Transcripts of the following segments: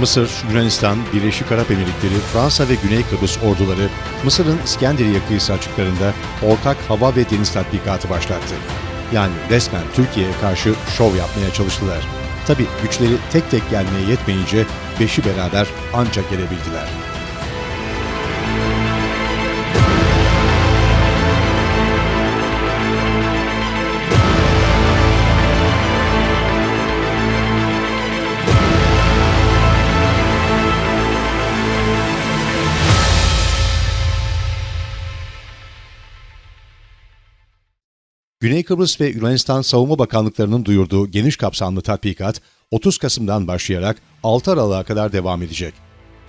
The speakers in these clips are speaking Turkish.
Mısır, Yunanistan, Birleşik Arap Emirlikleri, Fransa ve Güney Kıbrıs orduları Mısır'ın İskenderiye kıyısı açıklarında ortak hava ve deniz tatbikatı başlattı. Yani resmen Türkiye'ye karşı şov yapmaya çalıştılar. Tabi güçleri tek tek gelmeye yetmeyince beşi beraber ancak gelebildiler. Güney Kıbrıs ve Yunanistan Savunma Bakanlıklarının duyurduğu geniş kapsamlı tatbikat 30 Kasım'dan başlayarak 6 Aralık'a kadar devam edecek.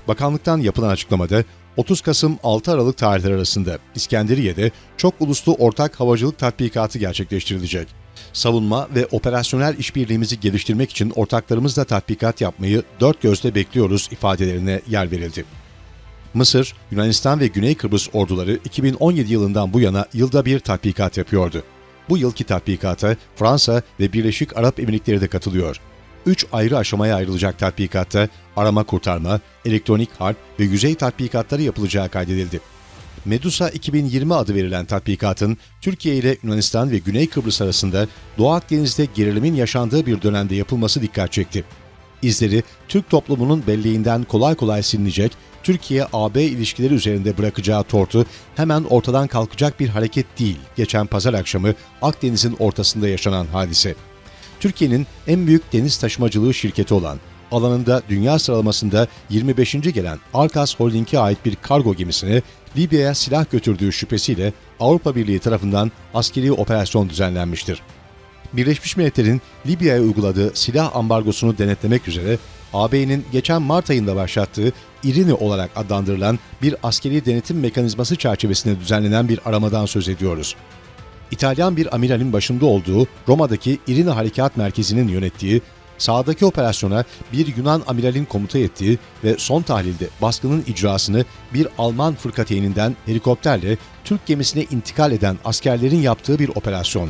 Bakanlıktan yapılan açıklamada 30 Kasım 6 Aralık tarihleri arasında İskenderiye'de çok uluslu ortak havacılık tatbikatı gerçekleştirilecek. Savunma ve operasyonel işbirliğimizi geliştirmek için ortaklarımızla tatbikat yapmayı dört gözle bekliyoruz ifadelerine yer verildi. Mısır, Yunanistan ve Güney Kıbrıs orduları 2017 yılından bu yana yılda bir tatbikat yapıyordu. Bu yılki tatbikata Fransa ve Birleşik Arap Emirlikleri de katılıyor. Üç ayrı aşamaya ayrılacak tatbikatta arama kurtarma, elektronik harp ve yüzey tatbikatları yapılacağı kaydedildi. Medusa 2020 adı verilen tatbikatın Türkiye ile Yunanistan ve Güney Kıbrıs arasında Doğu Akdeniz'de gerilimin yaşandığı bir dönemde yapılması dikkat çekti. İzleri Türk toplumunun belleğinden kolay kolay silinecek, Türkiye-AB ilişkileri üzerinde bırakacağı tortu hemen ortadan kalkacak bir hareket değil. Geçen pazar akşamı Akdeniz'in ortasında yaşanan hadise. Türkiye'nin en büyük deniz taşımacılığı şirketi olan, alanında dünya sıralamasında 25. gelen Arkas Holding'e ait bir kargo gemisine Libya'ya silah götürdüğü şüphesiyle Avrupa Birliği tarafından askeri operasyon düzenlenmiştir. Birleşmiş Milletler'in Libya'ya uyguladığı silah ambargosunu denetlemek üzere AB'nin geçen Mart ayında başlattığı İrini olarak adlandırılan bir askeri denetim mekanizması çerçevesinde düzenlenen bir aramadan söz ediyoruz. İtalyan bir amiralin başında olduğu Roma'daki İrini Harekat Merkezi'nin yönettiği, sahadaki operasyona bir Yunan amiralin komuta ettiği ve son tahlilde baskının icrasını bir Alman fırkateyninden helikopterle Türk gemisine intikal eden askerlerin yaptığı bir operasyon.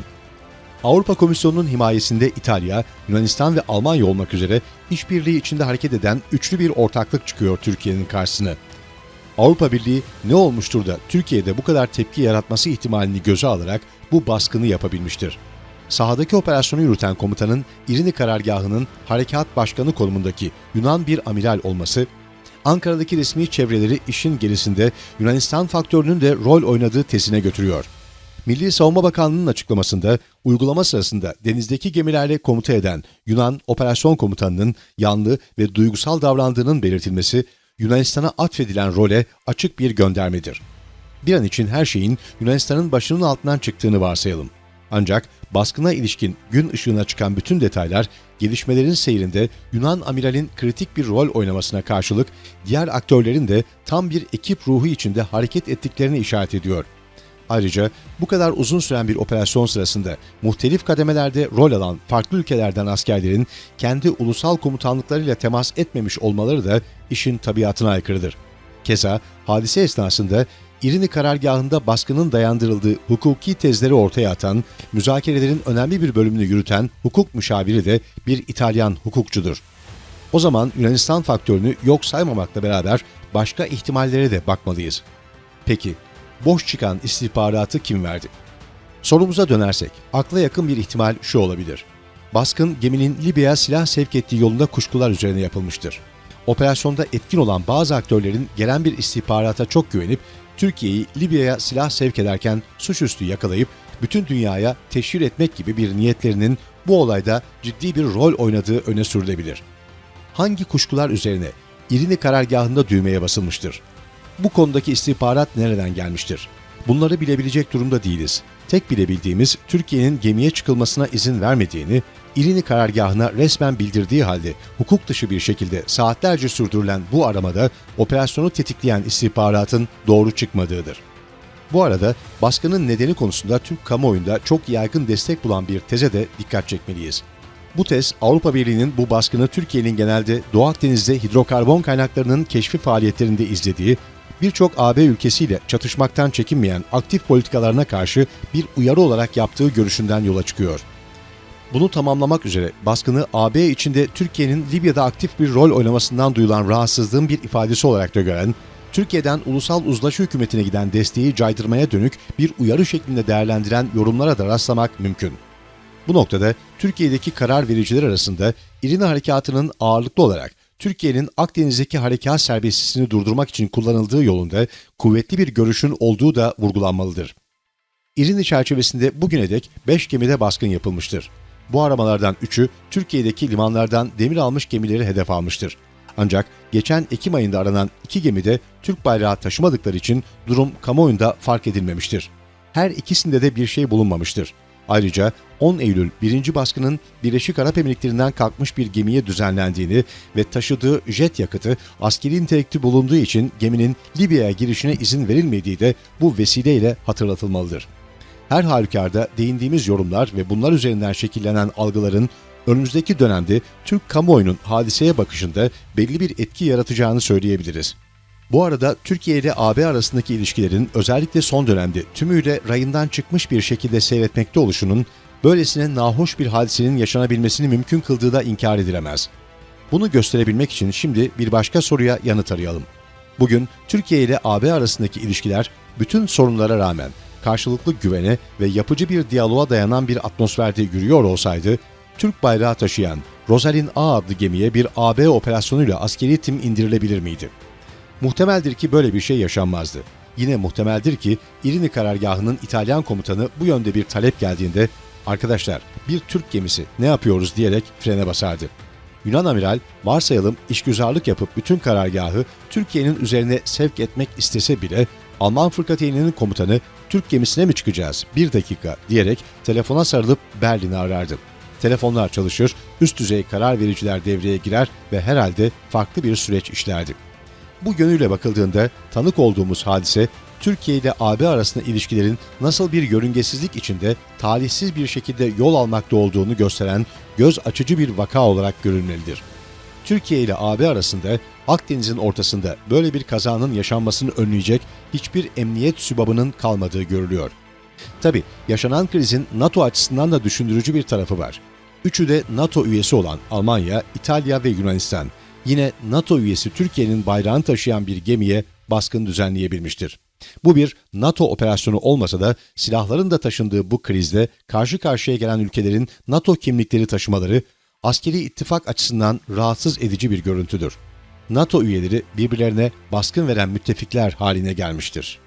Avrupa Komisyonu'nun himayesinde İtalya, Yunanistan ve Almanya olmak üzere işbirliği içinde hareket eden üçlü bir ortaklık çıkıyor Türkiye'nin karşısına. Avrupa Birliği ne olmuştur da Türkiye'de bu kadar tepki yaratması ihtimalini göze alarak bu baskını yapabilmiştir. Sahadaki operasyonu yürüten komutanın İrini karargahının harekat başkanı konumundaki Yunan bir amiral olması, Ankara'daki resmi çevreleri işin gerisinde Yunanistan faktörünün de rol oynadığı tezine götürüyor. Milli Savunma Bakanlığı'nın açıklamasında uygulama sırasında denizdeki gemilerle komuta eden Yunan Operasyon Komutanı'nın yanlı ve duygusal davrandığının belirtilmesi Yunanistan'a atfedilen role açık bir göndermedir. Bir an için her şeyin Yunanistan'ın başının altından çıktığını varsayalım. Ancak baskına ilişkin gün ışığına çıkan bütün detaylar gelişmelerin seyrinde Yunan amiralin kritik bir rol oynamasına karşılık diğer aktörlerin de tam bir ekip ruhu içinde hareket ettiklerini işaret ediyor. Ayrıca bu kadar uzun süren bir operasyon sırasında muhtelif kademelerde rol alan farklı ülkelerden askerlerin kendi ulusal komutanlıklarıyla temas etmemiş olmaları da işin tabiatına aykırıdır. Keza hadise esnasında İrini karargahında baskının dayandırıldığı hukuki tezleri ortaya atan, müzakerelerin önemli bir bölümünü yürüten hukuk müşaviri de bir İtalyan hukukçudur. O zaman Yunanistan faktörünü yok saymamakla beraber başka ihtimallere de bakmalıyız. Peki, boş çıkan istihbaratı kim verdi? Sorumuza dönersek, akla yakın bir ihtimal şu olabilir. Baskın geminin Libya'ya silah sevk ettiği yolunda kuşkular üzerine yapılmıştır. Operasyonda etkin olan bazı aktörlerin gelen bir istihbarata çok güvenip Türkiye'yi Libya'ya silah sevk ederken suçüstü yakalayıp bütün dünyaya teşhir etmek gibi bir niyetlerinin bu olayda ciddi bir rol oynadığı öne sürülebilir. Hangi kuşkular üzerine İrini karargahında düğmeye basılmıştır? Bu konudaki istihbarat nereden gelmiştir? Bunları bilebilecek durumda değiliz. Tek bilebildiğimiz Türkiye'nin gemiye çıkılmasına izin vermediğini, İrini karargahına resmen bildirdiği halde hukuk dışı bir şekilde saatlerce sürdürülen bu aramada operasyonu tetikleyen istihbaratın doğru çıkmadığıdır. Bu arada baskının nedeni konusunda Türk kamuoyunda çok yaygın destek bulan bir teze de dikkat çekmeliyiz. Bu tez Avrupa Birliği'nin bu baskını Türkiye'nin genelde Doğu Akdeniz'de hidrokarbon kaynaklarının keşfi faaliyetlerinde izlediği, birçok AB ülkesiyle çatışmaktan çekinmeyen aktif politikalarına karşı bir uyarı olarak yaptığı görüşünden yola çıkıyor. Bunu tamamlamak üzere baskını AB içinde Türkiye'nin Libya'da aktif bir rol oynamasından duyulan rahatsızlığın bir ifadesi olarak da gören, Türkiye'den ulusal uzlaşı hükümetine giden desteği caydırmaya dönük bir uyarı şeklinde değerlendiren yorumlara da rastlamak mümkün. Bu noktada Türkiye'deki karar vericiler arasında İRİNA Harekatı'nın ağırlıklı olarak Türkiye'nin Akdeniz'deki harekat serbestisini durdurmak için kullanıldığı yolunda kuvvetli bir görüşün olduğu da vurgulanmalıdır. İrini çerçevesinde bugüne dek 5 gemide baskın yapılmıştır. Bu aramalardan 3'ü Türkiye'deki limanlardan demir almış gemileri hedef almıştır. Ancak geçen Ekim ayında aranan iki gemide Türk bayrağı taşımadıkları için durum kamuoyunda fark edilmemiştir. Her ikisinde de bir şey bulunmamıştır. Ayrıca 10 Eylül 1. baskının Birleşik Arap Emirlikleri'nden kalkmış bir gemiye düzenlendiğini ve taşıdığı jet yakıtı askeri nitelikli bulunduğu için geminin Libya'ya girişine izin verilmediği de bu vesileyle hatırlatılmalıdır. Her halükarda değindiğimiz yorumlar ve bunlar üzerinden şekillenen algıların önümüzdeki dönemde Türk kamuoyunun hadiseye bakışında belli bir etki yaratacağını söyleyebiliriz. Bu arada Türkiye ile AB arasındaki ilişkilerin özellikle son dönemde tümüyle rayından çıkmış bir şekilde seyretmekte oluşunun böylesine nahoş bir hadisenin yaşanabilmesini mümkün kıldığı da inkar edilemez. Bunu gösterebilmek için şimdi bir başka soruya yanıt arayalım. Bugün Türkiye ile AB arasındaki ilişkiler bütün sorunlara rağmen karşılıklı güvene ve yapıcı bir diyaloğa dayanan bir atmosferde yürüyor olsaydı, Türk bayrağı taşıyan Rosalind A adlı gemiye bir AB operasyonuyla askeri tim indirilebilir miydi? Muhtemeldir ki böyle bir şey yaşanmazdı. Yine muhtemeldir ki İrini karargahının İtalyan komutanı bu yönde bir talep geldiğinde arkadaşlar bir Türk gemisi ne yapıyoruz diyerek frene basardı. Yunan amiral varsayalım işgüzarlık yapıp bütün karargahı Türkiye'nin üzerine sevk etmek istese bile Alman fırkateyninin komutanı Türk gemisine mi çıkacağız bir dakika diyerek telefona sarılıp Berlin'i arardı. Telefonlar çalışır, üst düzey karar vericiler devreye girer ve herhalde farklı bir süreç işlerdi. Bu yönüyle bakıldığında tanık olduğumuz hadise Türkiye ile AB arasında ilişkilerin nasıl bir yörüngesizlik içinde talihsiz bir şekilde yol almakta olduğunu gösteren göz açıcı bir vaka olarak görülmelidir. Türkiye ile AB arasında Akdeniz'in ortasında böyle bir kazanın yaşanmasını önleyecek hiçbir emniyet sübabının kalmadığı görülüyor. Tabi yaşanan krizin NATO açısından da düşündürücü bir tarafı var. Üçü de NATO üyesi olan Almanya, İtalya ve Yunanistan yine NATO üyesi Türkiye'nin bayrağını taşıyan bir gemiye baskın düzenleyebilmiştir. Bu bir NATO operasyonu olmasa da silahların da taşındığı bu krizde karşı karşıya gelen ülkelerin NATO kimlikleri taşımaları askeri ittifak açısından rahatsız edici bir görüntüdür. NATO üyeleri birbirlerine baskın veren müttefikler haline gelmiştir.